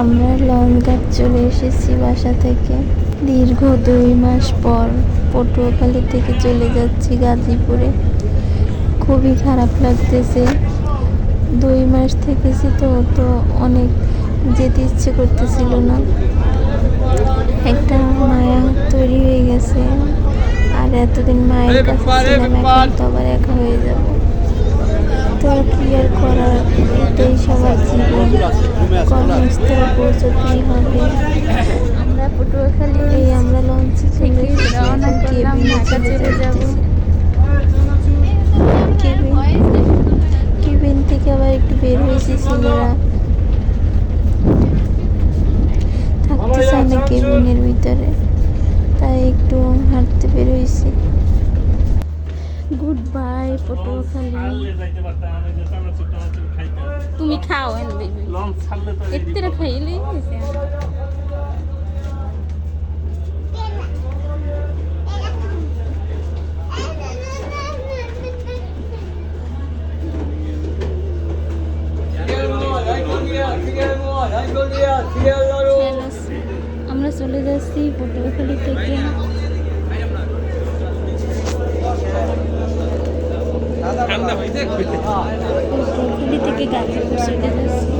আমরা লঞ্চঘাট চলে এসেছি বাসা থেকে। দীর্ঘ দুই মাস পর পটুয়াখালী থেকে চলে যাচ্ছি গাজীপুরে। খুবই খারাপ লাগতেছে। দুই মাস থেকেছি তো তো অনেক যেতে ইচ্ছে করতেছিল না। একটা মায়া তৈরি হয়ে গেছে। আর এতদিন মায়ের কাছে ছিলাম, এখন তো আবার একা হয়ে যাব তো কি আর করার এটাই সবার জীবন কর্মস্থলে পৌঁছতেই হবে। আমরা পটুয়াখালী আমরা লঞ্চে চলে এসেছি। রওনা এখন করলাম, কেবিনে চলে যাব। থেকে আবার একটু বের হয়েছি ছেলেরা থাকতে চায় না কেবিনের ভিতরে। তাই একটু হাঁটতে বের হয়েছি। গুড বাই তুমি খাও এন বেবি এতে খাইলে আমরা চলে যাচ্ছি পটুয়াখালী থেকে। পটুয়াখালী থেকে গাজীপুর চলে যাচ্ছি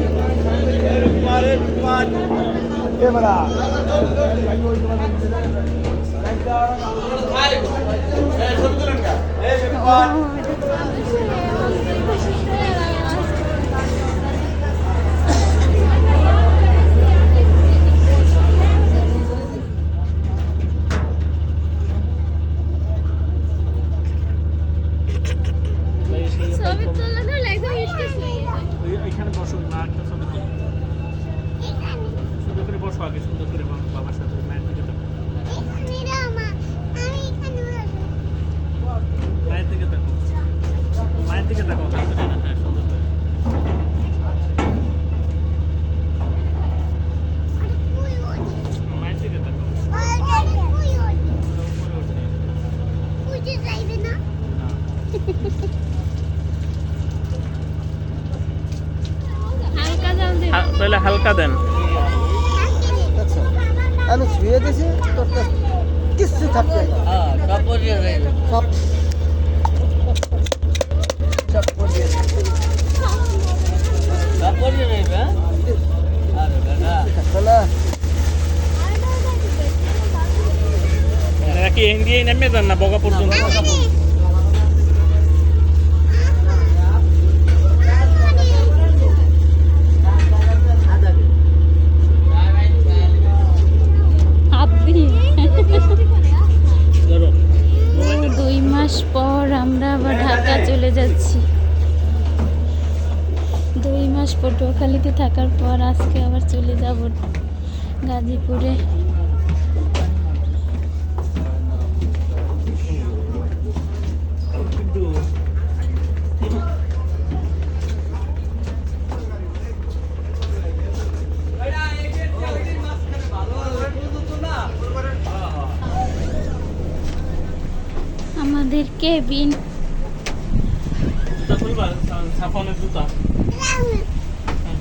ছবি তোলা না লাগবে এখানে বসো মা একটা ছবি তুলো। সুন্দর করে বসো আগে সুন্দর করে বাবা- বাবার সাথে মায়ের দিকে তাকাও। মায়ের দিকে দেখো মায়ের দিকে তাকাও হাত ধরে না, হ্যাঁ সুন্দর করে মায়ের দিকে তাকাও উপরে ওঠে না। হালকা জাল দে হা- তাহলে হালকা দেন। আচ্ছা। আমি শুয়ে দিছি তোর কিচ্ছু থাকবে না। সব সব। পরিয়ে থাকবে না এরা কি এন দিয়েই নেমে যান না বগা পর্যন্ত হাত দিয়ে ধরো ও, দুই মাস পর আমরা আবার ঢাকা চলে যাচ্ছি। দুই মাস পটুয়াখালীতে থাকার পর আজকে আবার চলে যাব গাজীপুরে। আমাদের কেবিন হ্যাঁ।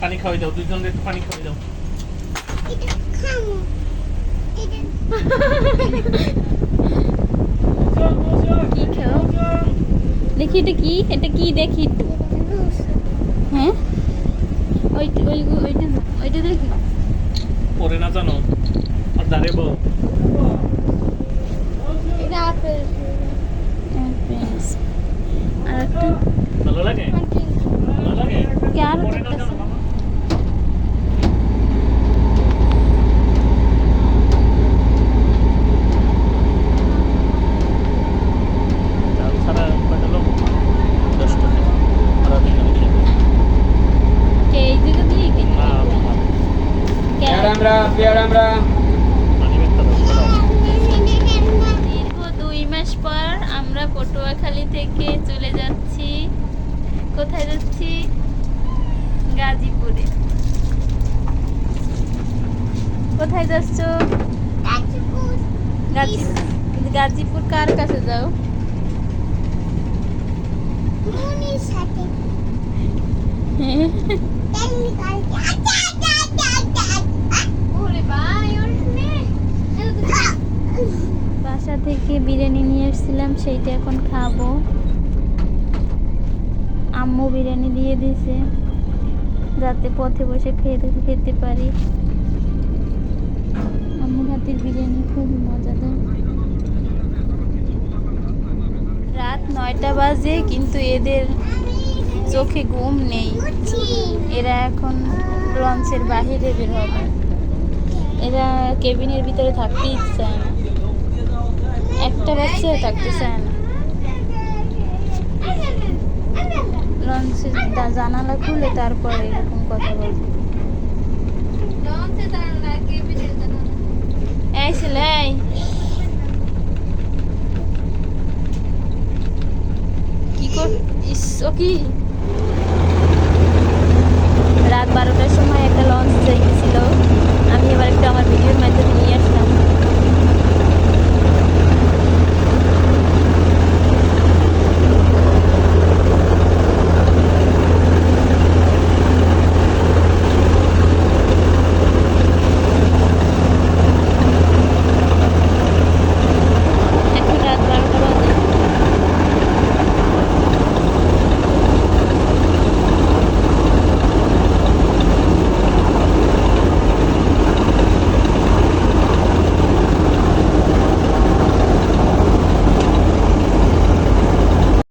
পানি খাওয়াই দাও দুইজন একটু পানি খাওয়াই দাও। দেখি এটা কি এটা কি দেখি একটু। কোথায় যাচ্ছ? গাজীপুর। কার কাছে যাও? বাসা থেকে বিরিয়ানি নিয়ে এসেছিলাম সেইটা এখন খাব। আম্মু বিরিয়ানি দিয়ে দিয়েছে। যাতে পথে বসে খেতে খেতে পারি। আম্মুর হাতের বিরিয়ানি খুব মজাদার। রাত নয়টা বাজে, কিন্তু এদের চোখে ঘুম নেই। এরা এখন লঞ্চের বাহিরে বের হবে। এরা কেবিনের ভিতরে থাকতে ইচ্ছা না। একটা বাচ্চা থাকতে চায় না। লঞ্চের জানালা খুলে তারপরে এরকম কথা বলবে এই ছেলে এই। কি কর